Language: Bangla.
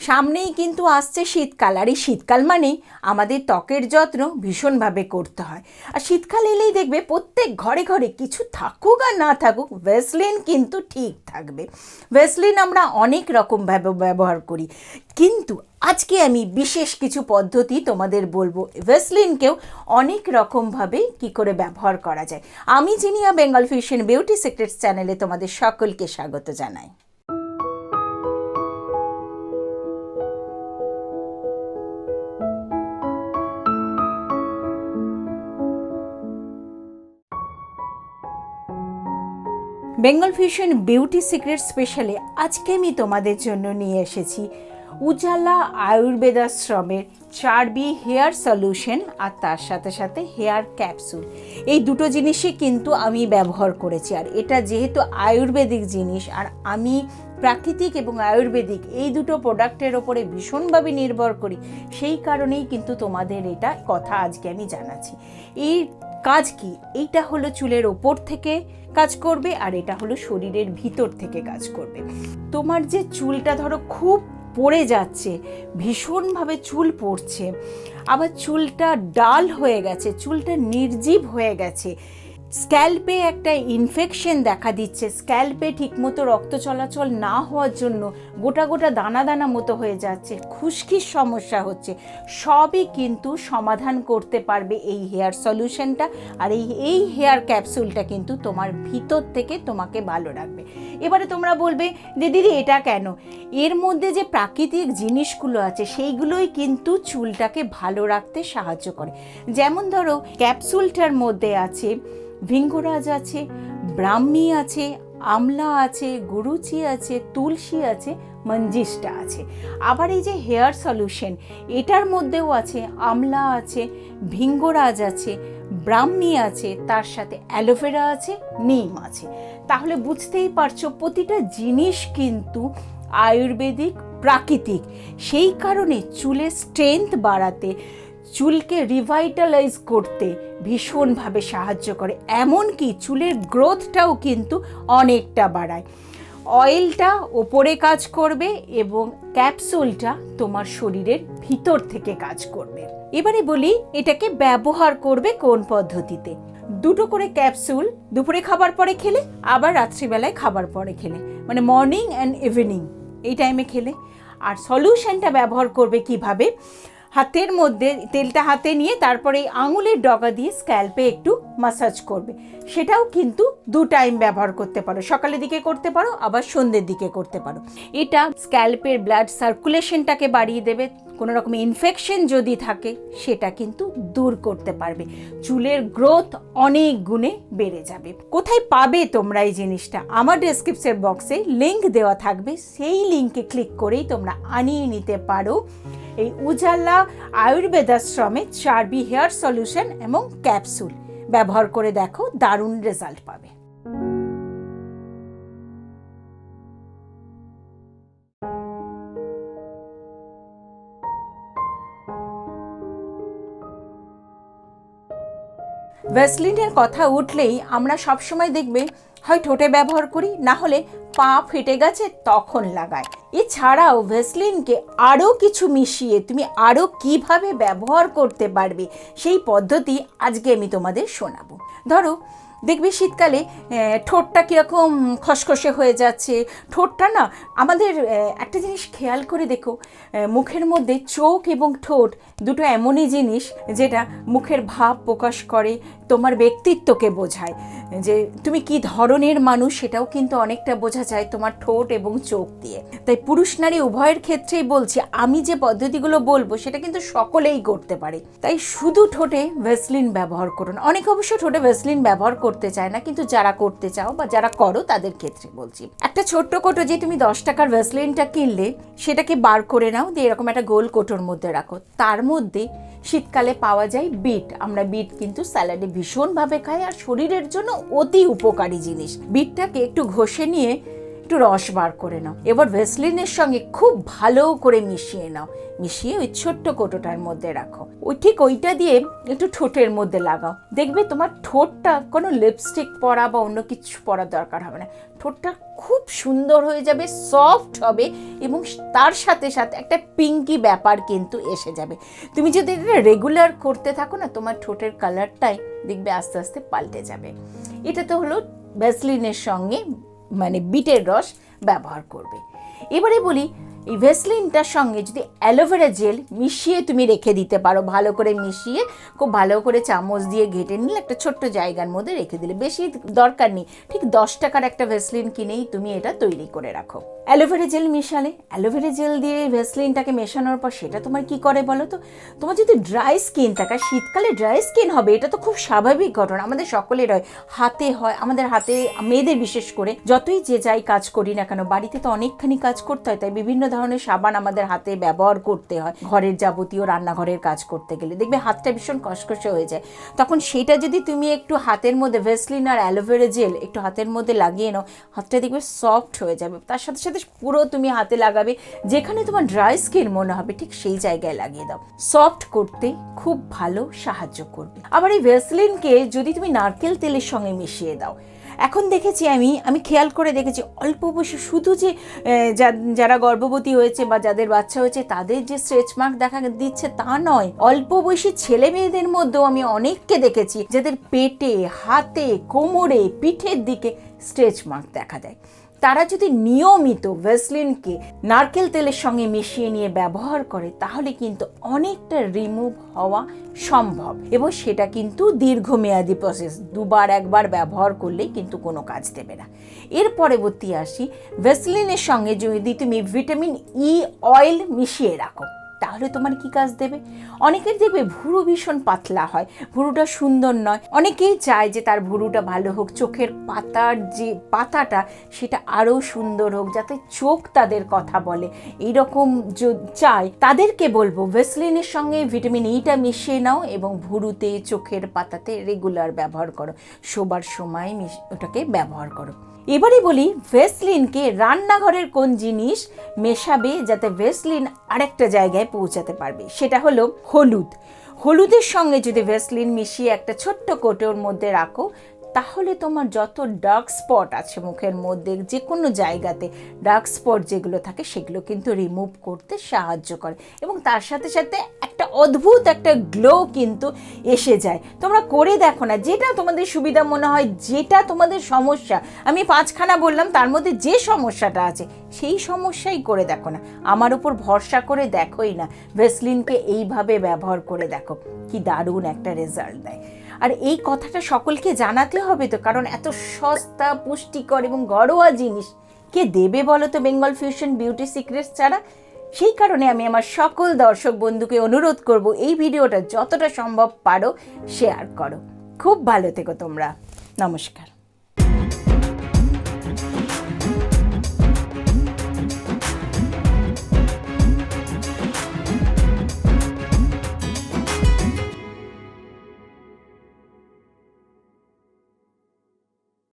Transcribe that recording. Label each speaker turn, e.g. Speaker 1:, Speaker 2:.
Speaker 1: সামনেই কিন্তু আসছে শীতকাল। আর এই শীতকাল মানেই আমাদের ত্বকের যত্ন ভীষণভাবে করতে হয়। আর শীতকাল এলেই দেখবে প্রত্যেক ঘরে ঘরে কিছু থাকুক আর না থাকুক ভেসলিন কিন্তু ঠিক থাকবে। ভেসলিন আমরা অনেক রকমভাবে ব্যবহার করি। কিন্তু আজকে আমি বিশেষ কিছু পদ্ধতি তোমাদের বলব। ভেসলিনকেও অনেক রকমভাবে কি করে ব্যবহার করা যায়। আমি Zinia Bengal fusion beauty secrets চ্যানেলে তোমাদের সকলকে স্বাগত জানাই। বেঙ্গল ফিউশন বিউটি সিক্রেট স্পেশালে আজকে আমি তোমাদের জন্য নিয়ে এসেছি উজালা আয়ুর্বেদাশ্রমের চারবি হেয়ার সলিউশন আর তার সাথে সাথে হেয়ার ক্যাপসুল। এই দুটো জিনিসই কিন্তু আমি ব্যবহার করেছি আর এটা যেহেতু আয়ুর্বেদিক জিনিস আর আমি প্রাকৃতিক এবং আয়ুর্বেদিক এই দুটো প্রোডাক্টের ওপরে ভীষণভাবে নির্ভর করি, সেই কারণেই কিন্তু তোমাদের এটা কথা আজকে আমি জানাচ্ছি। এই কাজ কি? এইটা হলো চুলের ওপর থেকে কাজ করবে আর এটা হলো শরীরের ভিতর থেকে কাজ করবে। তোমার যে চুলটা ধরো খুব পড়ে যাচ্ছে, ভীষণভাবে চুল পড়ছে, আবার চুলটা ডাল হয়ে গেছে, চুলটা নির্জীব হয়ে গেছে স্ক্যাল্পে একটা ইনফেকশন দেখা দিচ্ছে। স্ক্যাল্পে ঠিকমতো রক্ত চলাচল না হওয়ার জন্য গোটা গোটা দানা দানা মতো হয়ে যাচ্ছে। খুশকির সমস্যা হচ্ছে। সবই কিন্তু সমাধান করতে পারবে এই হেয়ার সলিউশনটা আর এই এই হেয়ার ক্যাপসুলটা কিন্তু তোমার ভিতর থেকে তোমাকে ভালো রাখবে। এবারে তোমরা বলবে যে দিদি, এটা কেন? এর মধ্যে যে প্রাকৃতিক জিনিসগুলো আছে, সেইগুলোই কিন্তু চুলটাকে ভালো রাখতে সাহায্য করে। যেমন ধরো, ক্যাপসুলটার মধ্যে আছে ভিঙ্গরাজ আছে, ব্রাহ্মী আছে, আমলা আছে, গুরুচি আছে, তুলসী আছে, মঞ্জিষ্টা আছে। আবার এই যে হেয়ার সলিউশন, এটার মধ্যেও আছে, আমলা আছে, ভিঙ্গরাজ আছে, ব্রাহ্মী আছে, তার সাথে অ্যালোভেরা আছে, নিম আছে। তাহলে বুঝতেই পারছ, প্রতিটা জিনিস কিন্তু আয়ুর্বেদিক, প্রাকৃতিক। সেই কারণে চুলের স্ট্রেংথ বাড়াতে চুলকে রিভাইটালাইজ করতে ভীষণভাবে সাহায্য করে, এমনকি চুলের গ্রোথটাও কিন্তু অনেকটা বাড়ায়। অয়েলটা ওপরে কাজ করবে এবং ক্যাপসুলটা তোমার শরীরের ভিতর থেকে কাজ করবে। এবারে বলি, এটাকে ব্যবহার করবে কোন পদ্ধতিতে? দুটো করে ক্যাপসুল দুপুরে খাবার পরে খেলে, আবার রাত্রিবেলায় খাবার পরে খেলে। মানে মর্নিং অ্যান্ড ইভিনিং এই টাইমে খেলে। আর সলিউশনটা ব্যবহার করবে কীভাবে? হাতের মধ্যে, তেলটা হাতে নিয়ে তারপরে এই আঙুলের ডগা দিয়ে স্ক্যাল্পে একটু মাসাজ করবে। সেটাও কিন্তু দু টাইম ব্যবহার করতে পারো। সকালের দিকে করতে পারো, আবার সন্ধ্যের দিকে করতে পারো। এটা স্ক্যাল্পের ব্লাড সার্কুলেশনটাকে বাড়িয়ে দেবে। কোনো রকম ইনফেকশন যদি থাকে, সেটা কিন্তু দূর করতে পারবে। চুলের গ্রোথ অনেক গুণে বেড়ে যাবে। কোথায় পাবে তোমরা এই জিনিসটা? আমার ডেসক্রিপশন বক্সে লিংক দেওয়া থাকবে। সেই লিঙ্কে ক্লিক করেই তোমরা আনিয়ে নিতে পারো। এই উজালা আয়ুর্বেদাশ্রমে চারবি হেয়ার সলিউশন এবং ক্যাপসুল। ব্যবহার করে দেখো, দারুণ রেজাল্ট পাবে। ভ্যাসলিনের কথা উঠলেই আমরা সবসময় দেখবে হয় ঠোঁটে ব্যবহার করি, না হলে পা ফেটে গেছে তখন লাগাই। এছাড়াও ভেসলিনকে আরও কিছু মিশিয়ে তুমি আরও কীভাবে ব্যবহার করতে পারবে সেই পদ্ধতি আজকে আমি তোমাদের শোনাবো। ধরো দেখবে শীতকালে ঠোঁটটা কীরকম খসখসে হয়ে যাচ্ছে। ঠোঁটটা না, আমাদের একটা জিনিস খেয়াল করে দেখো মুখের মধ্যে চোখ এবং ঠোঁট দুটো এমনই জিনিস যেটা মুখের ভাব প্রকাশ করে, তোমার ব্যক্তিত্বকে বোঝায়। যে তুমি কি ধরনের মানুষ সেটাও কিন্তু অনেকটা বোঝা যায় তোমার ঠোঁট এবং চোখ দিয়ে। তাই পুরুষ নারী উভয়ের ক্ষেত্রেই বলছি, আমি যে পদ্ধতিগুলো বলব সেটা কিন্তু সকলেই করতে পারে। তাই শুধু ঠোঁটে ভেসলিন ব্যবহার করুন। অনেক অবশ্য ঠোঁটে ভেসলিন ব্যবহার করতে চায় না, কিন্তু যারা করতে চাও বা যারা করো তাদের ক্ষেত্রে বলছি। একটা ছোট্ট কোটো যে তুমি দশ টাকার ভেসলিনটা কিনলে, সেটাকে বার করে নাও, দিয়ে এরকম একটা গোল কোটোর মধ্যে রাখো। তার মধ্যে শীতকালে পাওয়া যায় বিট। আমরা বিট কিন্তু স্যালাডে ভীষণভাবে খাই, আর শরীরের জন্য অতি উপকারী জিনিস। বিটটাকে একটু ঘষে নিয়ে একটু রস বার করে নাও। এবার ভেসলিনের সঙ্গে খুব ভালো করে মিশিয়ে নাও। মিশিয়ে ওই ছোট্ট কোটোটার মধ্যে রাখো। ওই ঠিক ওইটা দিয়ে একটু ঠোঁটের মধ্যে লাগাও। দেখবে তোমার ঠোঁটটা কোনো লিপস্টিক পরা বা অন্য কিছু পরার দরকার হবে না। ঠোঁটটা খুব সুন্দর হয়ে যাবে, সফট হবে এবং তার সাথে সাথে একটা পিঙ্কি ব্যাপার কিন্তু এসে যাবে। তুমি যদি এটা রেগুলার করতে থাকো না, তোমার ঠোঁটের কালারটাই দেখবে আস্তে আস্তে পাল্টে যাবে। এটা তো হলো ভ্যাসলিনের সঙ্গে মানে বিটের রস ব্যবহার করবে। এবারে বলি এই ভেসলিনটার সঙ্গে যদি অ্যালোভেরা জেল মিশিয়ে তুমি রেখে দিতে পারো, ভালো করে মিশিয়ে, খুব ভালো করে চামচ দিয়ে ঘেটে নিলে একটা ছোট্ট জায়গার মধ্যে রেখে দিলে। বেশি দরকার নেই। ঠিক দশ টাকার একটা ভেসলিন কিনেই তুমি এটা তৈরি করে রাখো। অ্যালোভেরা জেল মেশালে অ্যালোভেরা জেল দিয়ে ভেসলিনটাকে মেশানোর পর সেটা তোমার কি করে বলো তো? তোমার যদি ড্রাই স্কিন থাকে শীতকালে ড্রাই স্কিন হবে, এটা তো খুব স্বাভাবিক ঘটনা। আমাদের সকলের হয়। হাতে হয়। আমাদের হাতে, মেয়েদের বিশেষ করে, যতই যে যাই কাজ করি না কেন, বাড়িতে তো অনেকখানি কাজ করতে হয়, তাই বিভিন্ন ধরনের সাবান আমাদের হাতে ব্যবহার করতে হয়, ঘরের যাবতীয় রান্নাঘরের কাজ করতে গেলে। দেখবে হাতটা ভীষণ কষকষে হয়ে যায়। তখন সেটা যদি তুমি একটু হাতের মধ্যে ভেসলিন আর অ্যালোভেরা জেল একটু হাতের মধ্যে লাগিয়ে নাও, হাতটা দেখবে সফট হয়ে যাবে। তার সাথে সাথে পুরো তুমি হাতে লাগাবে, যেখানে তোমার ড্রাই স্কিন মনে হবে, ঠিক সেই জায়গায় লাগিয়ে দাও। সফট করতে খুব ভালো সাহায্য করবে। আবার এই ভেসলিনকে যদি তুমি নারকেল তেলের সঙ্গে মিশিয়ে দাও এখন দেখেছি আমি আমি খেয়াল করে দেখেছি, অল্প বয়সে শুধু যে যারা গর্ভবতী হয়েছে বা যাদের বাচ্চা হয়েছে, তাদের যে স্ট্রেচ মার্ক দেখা দিচ্ছে তা নয়। অল্প বয়সী ছেলে মেয়েদের মধ্যেও আমি অনেককে দেখেছি, যাদের পেটে, হাতে, কোমরে, পিঠের দিকে স্ট্রেচ মার্ক দেখা দেয়। তারা যদি নিয়মিত ভেসলিনকে নারকেল তেলের সঙ্গে মিশিয়ে নিয়ে ব্যবহার করে, তাহলে কিন্তু অনেকটা রিমুভ হওয়া সম্ভব। এবং সেটা কিন্তু দীর্ঘমেয়াদী প্রসেস দুবার, একবার ব্যবহার করলেই কিন্তু কোনো কাজ দেবে না। এর পরবর্তী আসি, ভেসলিনের সঙ্গে যদি তুমি ভিটামিন ই অয়েল মিশিয়ে রাখো। তাহলে তোমার কি কাজ দেবে? অনেকের দেখবে ভুরু ভীষণ পাতলা হয়, ভুরুটা সুন্দর নয়। অনেকেই চায় যে তার ভুরুটা ভালো হোক, চোখের পাতার যে পাতাটা সেটা আরও সুন্দর হোক, যাতে চোখ তাদের কথা বলে। এইরকম চায়, তাদেরকে বলব, ভেসলিনের সঙ্গে ভিটামিন ইটা মিশিয়ে নাও এবং ভুরুতে, চোখের পাতাতে রেগুলার ব্যবহার করো। শোবার সময় ওটাকে ব্যবহার করো। এবারে বলি, ভেসলিনকে রান্নাঘরের কোন জিনিস মেশাবে যাতে ভেসলিন আরেকটা জায়গায় পৌঁছাতে পারবে? সেটা হলো হলুদ। হলুদের সঙ্গে যদি ভেসলিন মিশিয়ে একটা ছোট্ট কোটোর মধ্যে রাখো তাহলে তোমার যত ডার্ক স্পট আছে মুখের মধ্যে যে কোনো জায়গাতে ডার্ক স্পট যেগুলো থাকে সেগুলো কিন্তু রিমুভ করতে সাহায্য করে। এবং তার সাথে সাথে একটা অদ্ভুত একটা গ্লো কিন্তু এসে যায়। তোমরা করে দেখো না, যেটা তোমাদের সুবিধা মনে হয়, যেটা তোমাদের সমস্যা। আমি পাঁচখানা বললাম, তার মধ্যে যে সমস্যাটা আছে, সেই সমস্যাই করে দেখো না। আমার উপর ভরসা করে দেখোই না। ভেসলিনকে এইভাবে ব্যবহার করে দেখো, কি দারুণ একটা রেজাল্ট দেয়। আর এই কথাটা সকলকে জানাতে হবে তো, কারণ এত সস্তা, পুষ্টিকর এবং ঘরোয়া জিনিস। কে দেবে বলো তো বেঙ্গল ফিউশন বিউটি সিক্রেটস ছাড়া? সেই কারণে আমি আমার সকল দর্শক বন্ধুকে অনুরোধ করব, এই ভিডিওটা যতটা সম্ভব পারো শেয়ার করো। খুব ভালো থেকো তোমরা। নমস্কার।